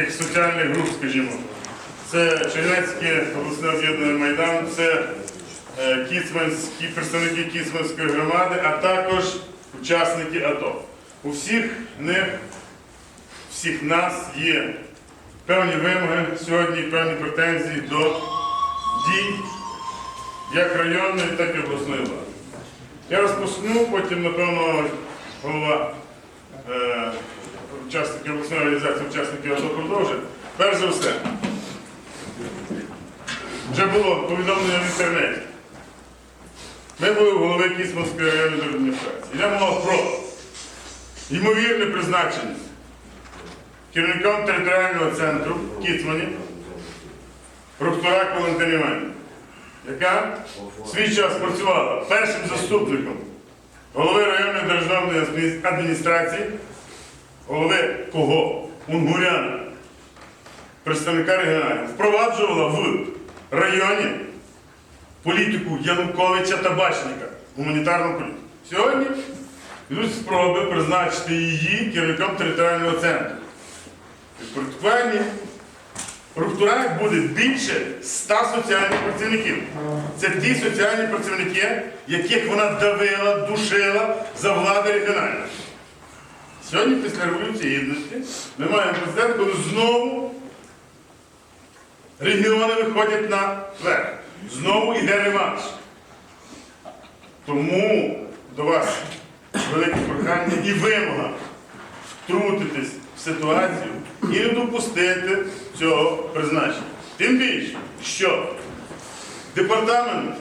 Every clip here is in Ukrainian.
таких соціальних груп, скажімо. Це Чернецьке обласне об'єднання Майдан, це е, кіцманські представники Кіцманської громади, а також учасники АТО. У всіх них, всіх нас є певні вимоги сьогодні, певні претензії до дій як районної, так і обласної влади. Я розпочну, потім, напевно, голова учасників обласної організації, учасників АТО продовжить. Перш за все, вже було повідомлення в інтернеті. Ми були у голови Кісманської районної адміністрації. Йде мова про ймовірне призначення керівником територіального центру Кіцмані Валентині Іванівні, яка в свій час працювала першим заступником голови районної державної адміністрації, голови кого? Унгуряна, представника регіоналів, впроваджувала в районі політику Януковича та Бачника, гуманітарну політику. Сьогодні йдуть спроби призначити її керівником територіального центру. Підпорядкуванні Рухтурак буде більше 100 соціальних працівників. Це ті соціальні працівники, яких вона давила, душила за влади регіональної. Сьогодні, після Революції Гідності, ми маємо президент, коли знову регіони виходять на верх. Знову йде реванш. Тому до вас велике прохання і вимога втрутитись в ситуацію і не допустити цього призначення. Тим більше, що департамент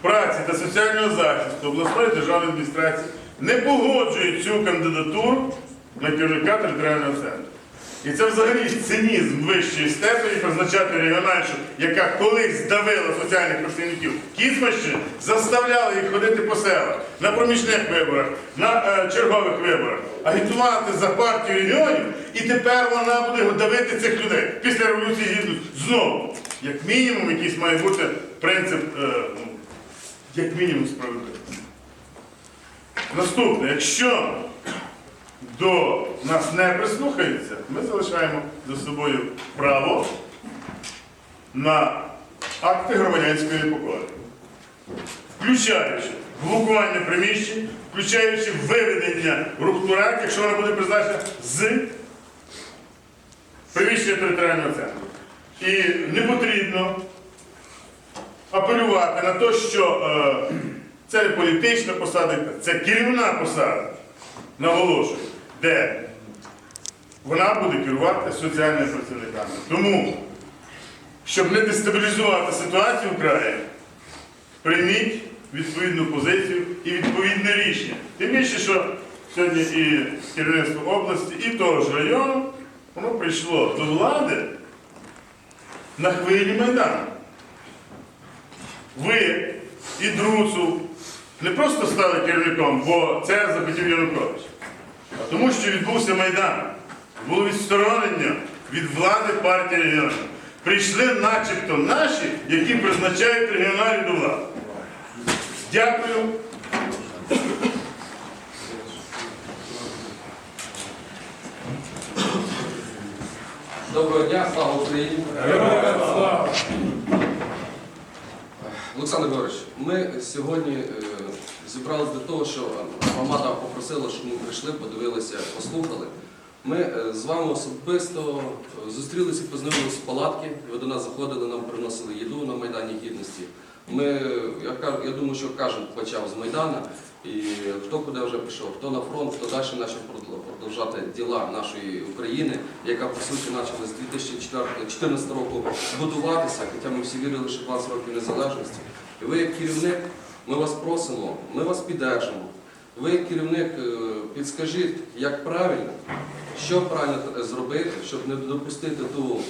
праці та соціального захисту обласної державної адміністрації не погоджує цю кандидатуру на керівника територіального центру. І це взагалі цинізм вищої степені призначати регіональшу, яка колись давила соціальних працівників Кіцмащини, заставляла їх ходити по селах на проміжних виборах, на е, чергових виборах, агітувати за партію регіонів, і тепер вона буде давити цих людей після революції гідності знову. Як мінімум, якийсь має бути принцип, е, ну, як мінімум справедливості. Наступне, якщо до нас не прислухаються, ми залишаємо за собою право на акти громадянської непокори, включаючи блокування приміщень, включаючи виведення в рух турак, якщо вона буде призначена з приміщення територіального центру. І не потрібно апелювати на те, що е, це не політична посада, це керівна посада, наголошую, де вона буде керувати соціальними працівниками. Тому, щоб не дестабілізувати ситуацію в краї, прийміть відповідну позицію і відповідне рішення. Тим більше, що сьогодні і керівництво області, і того ж району, воно прийшло до влади на хвилі Майдану. Ви і Друцу не просто стали керівником, бо це захотів Янукович, а тому, що відбувся Майдан. Було відсторонення від влади партії регіонів. Прийшли начебто наші, які призначають регіоналів до влади. Дякую. Доброго дня, слава Україні! Олександр Григорович, ми сьогодні е, зібралися для того, що громада попросила, щоб ми прийшли, подивилися, послухали. Ми е, з вами особисто е, зустрілися познайомилися в палатки. Ви до нас заходили, нам приносили їду на Майдані Гідності. Ми, я, я думаю, що кожен почав з Майдана, і хто куди вже пішов, хто на фронт, хто далі почав продовжати діла нашої України, яка по суті почала з 2014 року будуватися, хоча ми всі вірили, що 20 років незалежності. І ви як керівник, ми вас просимо, ми вас піддержимо. Ви керівник, е, підскажіть, як правильно, що правильно зробити, щоб не допустити ту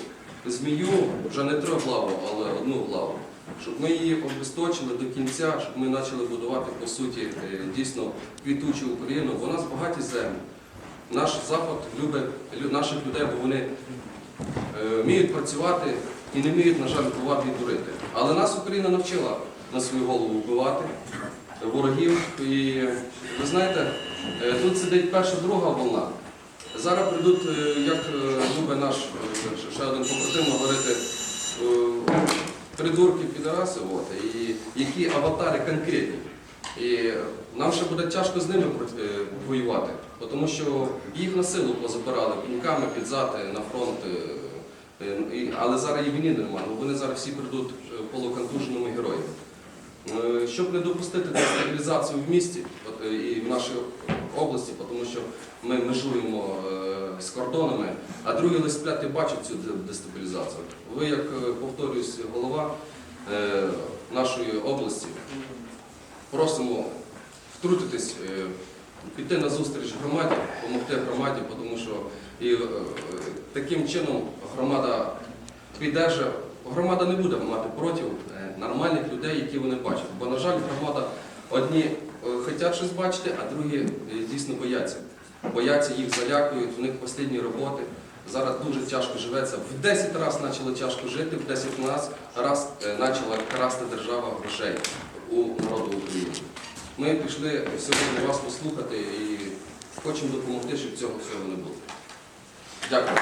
змію, вже не трьохглаву, але одну главу. Щоб ми її обесточили до кінця, щоб ми почали будувати по суті е, дійсно квітучу Україну. Нас багаті землі. Наш Запад любить наших людей, бо вони е, вміють працювати і не вміють, на жаль, вбивати і дурити. Але нас Україна навчила на свою голову вбивати ворогів. І ви знаєте, е, тут сидить перша друга волна. Зараз прийдуть, е, як любить наш е, ще один побратим говорити, придурки підараси, от, і які аватари конкретні. І нам ще буде тяжко з ними воювати, тому що їх на силу позабирали піньками під зад е, на фронт. Але зараз і війни немає, бо вони зараз всі прийдуть полуконтуженими героями. Е, Щоб не допустити дестабілізацію в місті е, і в нашій області, тому що ми межуємо е, з кордонами, а другі листпляти бачать цю дестабілізацію. Ви, як повторююсь, голова нашої області, просимо втрутитись, піти на зустріч громаді, допомогти громаді, тому що таким чином громада піддержа, громада не буде мати проти е, нормальних людей, які вони бачать. Бо, на жаль, громада одні е, хочуть щось бачити, а другі е, дійсно бояться. Бояться, їх залякують, у них останні роботи. Зараз дуже тяжко живеться. В 10 разів почали тяжко жити, в 10 раз, раз е, почала красти держава грошей у народу України. Ми пішли сьогодні вас послухати і хочемо допомогти, щоб цього всього не було. Дякую.